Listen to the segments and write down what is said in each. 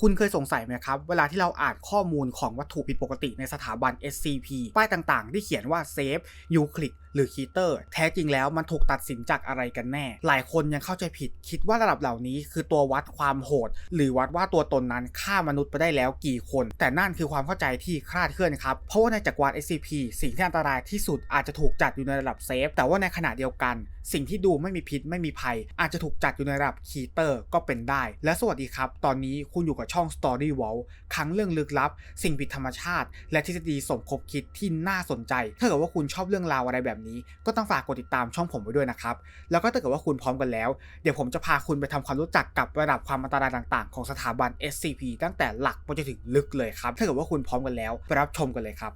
คุณเคยสงสัยไหมครับ เวลาที่เราอ่านข้อมูลของวัตถุผิดปกติในสถาบัน SCP ป้ายต่างๆ ที่เขียนว่าเซฟยูคลิด หรือคีเตอร์ แท้จริงแล้วมันถูกตัดสินจากอะไรกันแน่ หลายคนยังเข้าใจผิด คิดว่าระดับเหล่านี้คือตัววัดความโหด หรือวัดว่าตัวตนนั้นฆ่ามนุษย์ไปได้แล้วกี่คน แต่นั่นคือความเข้าใจที่คลาดเคลื่อนครับ เพราะว่าในจักรวาล SCP สิ่งที่อันตรายที่สุดอาจจะถูกจัดอยู่ในระดับเซฟ แต่ว่าในขณะเดียวกัน สิ่งที่ดูไม่มีพิษไม่มีภัย อาจจะถูกจัดอยู่ในระดับคีเตอร์ก็เป็นได้ และสวัสดีครับ ตอนนี้คุณอยู่กับช่อง Story Wall ครั้งเรื่องลึกลับ สิ่งผิดธรรมชาติ และทฤษฎีสมคบคิดที่น่าสนใจ ถ้าเกิดว่าคุณชอบเรื่องราวอะไรแบบนี้ ก็ต้องฝากกดติดตามช่องผมไว้ด้วยนะครับ แล้วก็ถ้าเกิดว่าคุณพร้อมกันแล้ว เดี๋ยวผมจะพาคุณไปทำความรู้จักกับระดับความอันตรายต่าง ๆ ของสถาบัน SCP ตั้งแต่หลักไปจนถึงลึกเลยครับ ถ้าเกิดว่าคุณพร้อมกันแล้วไปรับชมกันเลยครับ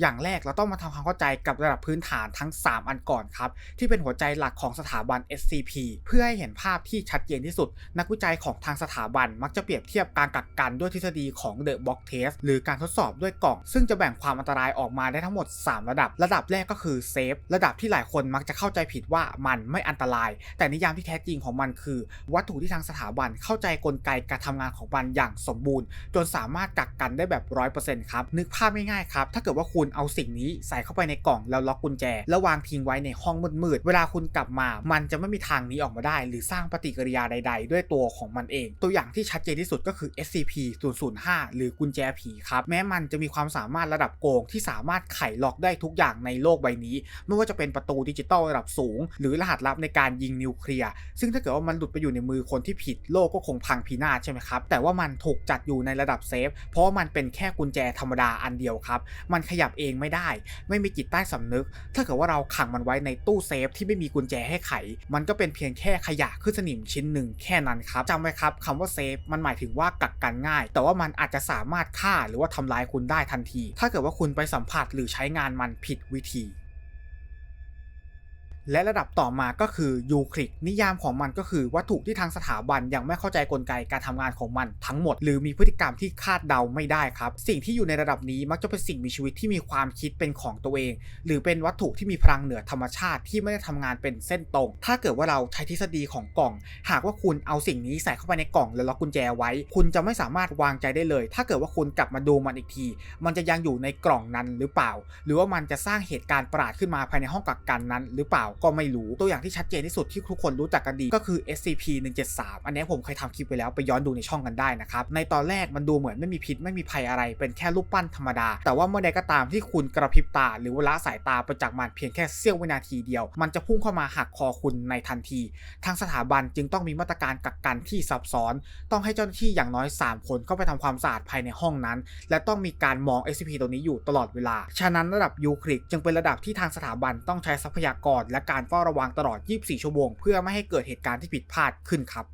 อย่างแรกเราต้องมาทำความเข้าใจกับระดับพื้นฐานทั้ง 3 อันก่อนครับ ที่เป็นหัวใจหลักของสถาบัน SCP เพื่อให้เห็นภาพที่ชัดเจนที่สุด นักวิจัยของทางสถาบันมักจะเปรียบเทียบการกักกันด้วยทฤษฎีของ The Box Test หรือการทดสอบด้วยกล่อง ซึ่งจะแบ่งความอันตรายออกมาได้ทั้งหมด 3 ระดับ ระดับแรกก็คือเซฟระดับที่หลายคนมักจะเข้าใจผิดว่ามันไม่อันตราย แต่นิยามที่แท้จริงของมันคือ วัตถุที่ทางสถาบันเข้าใจกลไกการทำงานของมันอย่างสมบูรณ์ จนสามารถกักกันได้แบบ 100%ครับนึกภาพง่ายๆครับถ้าเกิดว่าคุณเอาสิ่งนี้ใส่เข้าไปในกล่องแล้วล็อกกุญแจ แล้ววางทิ้งไว้ในห้องมืดๆเวลาคุณกลับมา มันจะไม่มีทางหนี้ออกมาได้ หรือสร้างปฏิกิริยาใด ๆ ด้วยตัวของมันเอง ตัวอย่างที่ชัดเจนที่สุดก็คือ SCP-005 หรือกุญแจผีครับ แม้มันจะมีความสามารถระดับโกงที่สามารถไขล็อกได้ทุกอย่างในโลกใบนี้ ไม่ว่าจะเป็นประตูดิจิตอลระดับสูง หรือรหัสลับในการยิงนิวเคลียร์ซึ่งถ้าเกิดว่ามันหลุดไปอยู่ในมือคนที่ผิดโลกก็คงพังพินาศใช่ไหมครับแต่ว่ามันถูกจัดอยู่ในระดับเซฟเพราะมันเป็นแค่กุญแจธรรมดาอันเดียวครับมันขยับเองไม่ได้ ไม่มีจิตใต้สำนึก ถ้าเกิดว่าเราขังมันไว้ในตู้เซฟที่ไม่มีกุญแจให้ไข มันก็เป็นเพียงแค่ขยะขึ้นสนิมชิ้นหนึ่งแค่นั้นครับจำไว้ครับคำว่าเซฟมันหมายถึงว่ากักกันง่าย แต่ว่ามันอาจจะสามารถฆ่าหรือว่าทำลายคุณได้ทันที ถ้าเกิดว่าคุณไปสัมผัสหรือใช้งานมันผิดวิธี และระดับต่อมาก็คือยูคลิกนิยามของมันก็คือวัตถุที่ทางสถาบันยังไม่เข้าใจกลไกการทำงานของมันทั้งหมด หรือมีพฤติกรรมที่คาดเดาไม่ได้ครับ สิ่งที่อยู่ในระดับนี้มักจะเป็นสิ่งมีชีวิตที่มีความคิดเป็นของตัวเอง หรือเป็นวัตถุที่มีพลังเหนือธรรมชาติที่ไม่ได้ทำงานเป็นเส้นตรง ถ้าเกิดว่าเราใช้ทฤษฎีของกล่อง หากว่าคุณเอาสิ่งนี้ใส่เข้าไปในกล่องแล้วล็อกกุญแจไว้ คุณจะไม่สามารถวางใจได้เลย ถ้าเกิดว่าคุณกลับมาดูมันอีกที มันจะยังอยู่ในกล่องนั้นหรือเปล่า หรือว่ามันจะสร้างเหตุการณ์ประหลาดขึ้นมาภายในห้องกักกันนั้นหรือเปล่าก็ไม่รู้ตัวอย่างที่ชัดเจนที่สุดที่ทุกคนรู้จักกันดีก็คือ SCP-173 อันนี้ผมเคยทำคลิปไปแล้วไปย้อนดูในช่องกันได้นะครับในตอนแรกมันดูเหมือนไม่มีพิษไม่มีภัยอะไร เป็นแค่รูปปั้นธรรมดา แต่ว่าเมื่อใดก็ตามที่คุณกระพริบตา หรือว่าละสายตาไปจากมันเพียงแค่เสี้ยววินาทีเดียว มันจะพุ่งเข้ามาหักคอคุณในทันที ทางสถาบันจึงต้องมีมาตรการกักกันที่ซับซ้อน ต้องให้เจ้าหน้าที่อย่างน้อย 3 คนเข้าไปทำความสะอาดภายในห้องนั้น และต้องมีการมอง SCP ตัวนี้อยู่ตลอดเวลา ฉะนั้นระดับยูคลิกจึงเป็นระดับที่ทางสถาบันต้องใช้ทรัพยากรและการเฝ้าระวังตลอด 24 ชั่วโมง เพื่อไม่ให้เกิดเหตุการณ์ที่ผิดพลาดขึ้นครับ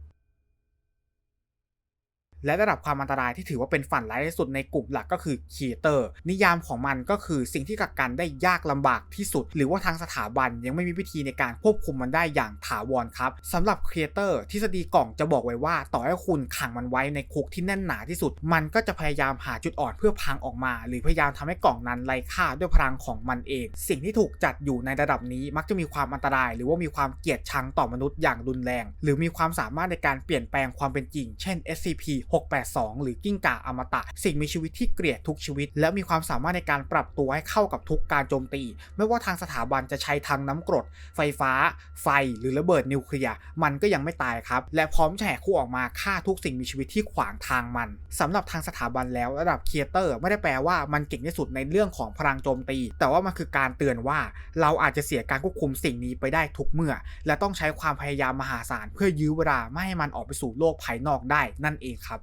และระดับความอันตรายที่ถือว่าเป็นฝันร้ายที่สุดในกลุ่มหลักก็คือคีเตอร์ นิยามของมันก็คือสิ่งที่กักกันได้ยากลำบากที่สุด หรือว่าทางสถาบันยังไม่มีวิธีในการควบคุมมันได้อย่างถาวรครับสำหรับครีเอเตอร์ทฤษฎีกล่องจะบอกไว้ว่า ต่อให้คุณขังมันไว้ในคุกที่แน่นหนาที่สุด มันก็จะพยายามหาจุดอ่อนเพื่อพังออกมา หรือพยายามทำให้กล่องนั้นไร้ค่าด้วยพลังของมันเอง สิ่งที่ถูกจัดอยู่ในระดับนี้มักจะมีความอันตราย หรือว่ามีความเกลียดชังต่อมนุษย์อย่างรุนแรง หรือมีความสามารถในการเปลี่ยนแปลงความเป็นจริง เช่น682 หรือกิ้งก่าอมตะ สิ่งมีชีวิตที่เกลียดทุกชีวิต และมีความสามารถในการปรับตัวให้เข้ากับทุกการโจมตี ไม่ว่าทางสถาบันจะใช้ทางน้ำกรด ไฟฟ้า ไฟ หรือระเบิดนิวเคลียร์มันก็ยังไม่ตายครับ และพร้อมจะแหกคู่ออกมาฆ่าทุกสิ่งมีชีวิตที่ขวางทางมันสำหรับทางสถาบันแล้วระดับเคียเตอร์ไม่ได้แปลว่ามันเก่งที่สุดในเรื่องของพลังโจมตี แต่ว่ามันคือการเตือนว่าเราอาจจะเสียการควบคุมสิ่งนี้ไปได้ทุกเมื่อ และต้องใช้ความพยายามมหาศาลเพื่อยื้อเวลาไม่ให้มันออกไปสู่โลกภายนอกได้นั่นเองครับ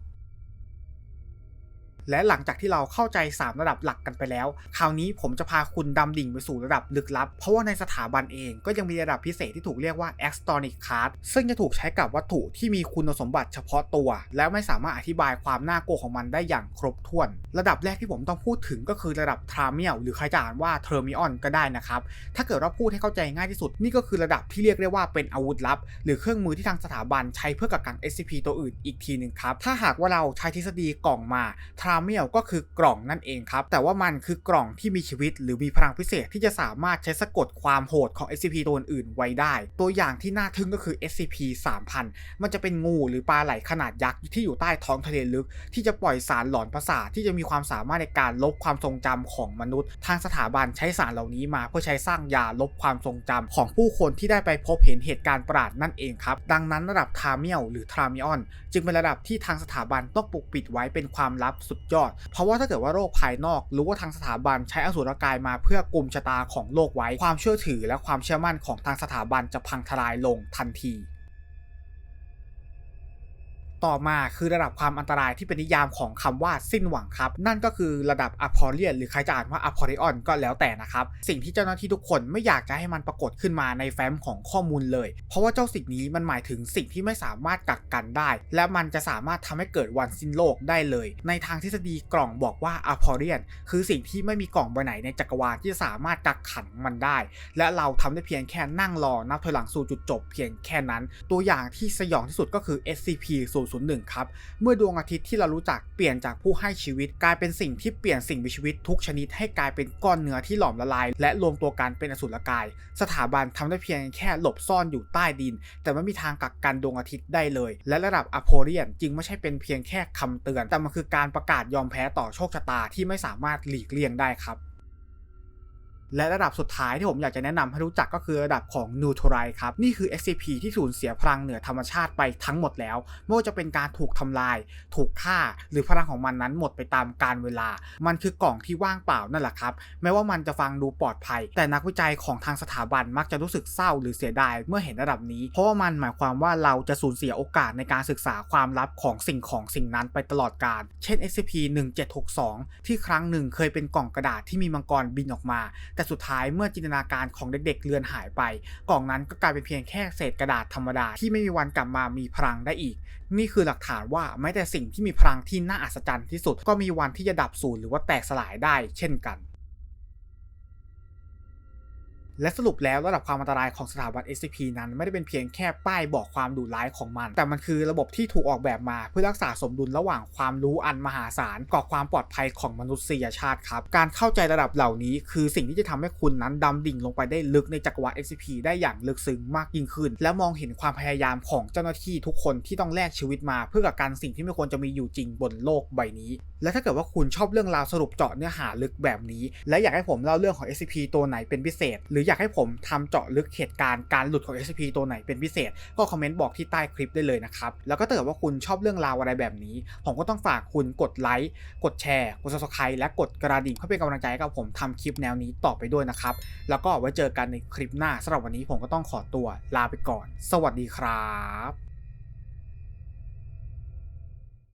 และหลังจากที่เราเข้าใจ 3 ระดับหลักกันไปแล้ว คราวนี้ผมจะพาคุณดำดิ่งไปสู่ระดับลึกลับ เพราะว่าในสถาบันเองก็ยังมีระดับพิเศษที่ถูกเรียกว่า extonic card ซึ่งจะถูกใช้กับวัตถุที่มีคุณสมบัติเฉพาะตัว และไม่สามารถอธิบายความน่ากลัวของมันได้อย่างครบถ้วน ระดับแรกที่ผมต้องพูดถึงก็คือระดับทราเมียลหรือใครจะอ่านว่าเทอร์มิออนก็ได้นะครับ ถ้าเกิดว่าพูดให้เข้าใจง่ายที่สุด นี่ก็คือระดับที่เรียกได้ว่าเป็นอาวุธลับ หรือเครื่องมือที่ทางสถาบันใช้เพื่อกักกัน SCP ตัวอื่นอีกทีหนึ่งครับถ้าหากว่าเราใช้ทฤษฎีกล่องมาทาราเมียลก็คือกล่องนั่นเองครับ แต่ว่ามันคือกล่องที่มีชีวิต หรือมีพลังพิเศษที่จะสามารถใช้สะกดความโหดของ SCP ตัวอื่นไว้ได้ ตัวอย่างที่น่าทึ่งก็คือ SCP 3000 มันจะเป็นงูหรือปลาไหลขนาดยักษ์ที่อยู่ใต้ท้องทะเลลึก ที่จะปล่อยสารหลอนประสาทที่จะมีความสามารถในการลบความทรงจำของมนุษย์ ทางสถาบันใช้สารเหล่านี้มาเพื่อใช้สร้างยาลบความทรงจำของผู้คนที่ได้ไปพบเห็นเหตุการณ์ประหลาดนั่นเองครับ ดังนั้นระดับทาเมียลหรือทรามิออน จึงเป็นระดับที่ทางสถาบันต้องปกปิดไว้เป็นความลับสุดยอด เพราะว่าถ้าเกิดว่าโรคภายนอก รู้ว่าทางสถาบันใช้อสุรกายมาเพื่อกลุ่มชะตาของโลกไว้ ความเชื่อถือและความเชื่อมั่นของทางสถาบันจะพังทลายลงทันที ต่อมาคือระดับความอันตรายที่เป็นนิยามของคำว่าสิ้นหวังครับ นั่นก็คือระดับอพอลเลียนหรือใครจะอ่านว่าอพอลิออนก็แล้วแต่นะครับ สิ่งที่เจ้าหน้าที่ทุกคนไม่อยากจะให้มันปรากฏขึ้นมาในแฟ้มของข้อมูลเลย เพราะว่าเจ้าสิ่งนี้มันหมายถึงสิ่งที่ไม่สามารถกักกันได้ และมันจะสามารถทำให้เกิดวันสิ้นโลกได้เลย ในทางทฤษฎีกล่องบอกว่าอพอลเลียนคือสิ่งที่ไม่มีกล่องใบไหนในจักรวาลที่สามารถกักขังมันได้ และเราทำได้เพียงแค่นั่งรอนับถอยหลังสู่จุดจบ เพียงแค่นั้น ตัวอย่างที่สยองที่สุดก็คือ001 ครับ เมื่อดวงอาทิตย์ที่เรารู้จักเปลี่ยนจากผู้ให้ชีวิต กลายเป็นสิ่งที่เปลี่ยนสิ่งมีชีวิตทุกชนิดให้กลายเป็นก้อนเนื้อที่หลอมละลาย และรวมตัวกันเป็นอสุรกาย สถาบันทำได้เพียงแค่หลบซ่อนอยู่ใต้ดิน แต่ไม่มีทางกักกันดวงอาทิตย์ได้เลย และระดับอโพเรียนจึงไม่ใช่เป็นเพียงแค่คำเตือน แต่มันคือการประกาศยอมแพ้ต่อโชคชะตาที่ไม่สามารถหลีกเลี่ยงได้ครับ และระดับสุดท้ายที่ผมอยากจะแนะนำให้รู้จักก็คือระดับของ n e u t r a l ครับ นี่คือ SCP ที่สูญเสียพลังเหนือธรรมชาติไปทั้งหมดแล้ว ไม่ว่าจะเป็นการถูกทำลาย ถูกฆ่า หรือพลังของมันนั้นหมดไปตามกาลเวลา มันคือกล่องที่ว่างเปล่านั่นแหละครับ แม้ว่ามันจะฟังดูปลอดภัย แต่นักวิจัยของทางสถาบันมักจะรู้สึกเศร้าหรือเสียดายเมื่อเห็นระดับนี้ เพราะว่ามันหมายความว่าเราจะสูญเสียโอกาสในการศึกษาความลับของสิ่งของสิ่งนั้นไปตลอดกาล เช่น SCP 1762 ที่ครั้งหนึ่งเคยเป็นกล่องกระดาษที่มีมังกรบินออกมาแต่สุดท้ายเมื่อจินตนาการของเด็กๆ เลือนหายไป กล่องนั้นก็กลายเป็นเพียงแค่เศษกระดาษธรรมดาที่ไม่มีวันกลับมามีพลังได้อีก นี่คือหลักฐานว่าแม้แต่สิ่งที่มีพลังที่น่าอัศจรรย์ที่สุดก็มีวันที่จะดับสูญหรือว่าแตกสลายได้เช่นกัน และสรุปแล้วระดับความอันตรายของสถาบัน SCP นั้นไม่ได้เป็นเพียงแค่ป้ายบอกความดุร้ายของมัน แต่มันคือระบบที่ถูกออกแบบมา เพื่อรักษาสมดุลระหว่างความรู้อันมหาศาลกับความปลอดภัยของมนุษยชาติครับ การเข้าใจระดับเหล่านี้ คือสิ่งที่จะทำให้คุณนั้นดำดิ่งลงไปได้ลึกในจักรวาล SCP ได้อย่างลึกซึ้งมากยิ่งขึ้น และมองเห็นความพยายามของเจ้าหน้าที่ทุกคนที่ต้องแลกชีวิตมา เพื่อกับการสิ่งที่ไม่ควรจะมีอยู่จริงบนโลกใบนี้ และถ้าเกิดว่าคุณชอบเรื่องราวสรุปเจาะเนื้อหาลึกแบบนี้ และอยากให้ผมเล่าเรื่องของ SCP ตัวไหนเป็นพิเศษ หรืออยากให้ผมทำเจาะลึกเหตุการณ์การหลุดของ SCP ตัวไหนเป็นพิเศษ ก็คอมเมนต์บอกที่ใต้คลิปได้เลยนะครับ แล้วก็ถ้าเกิดว่าคุณชอบเรื่องราวอะไรแบบนี้ ผมก็ต้องฝากคุณกดไลค์ กดแชร์ กด subscribe และกดกระดิ่งเพื่อเป็นกำลังใจให้กับผมทำคลิปแนวนี้ต่อไปด้วยนะครับ แล้วก็ไว้เจอกันในคลิปหน้าสำหรับวันนี้ผมก็ต้องขอตัวลาไปก่อน สวัสดีครับ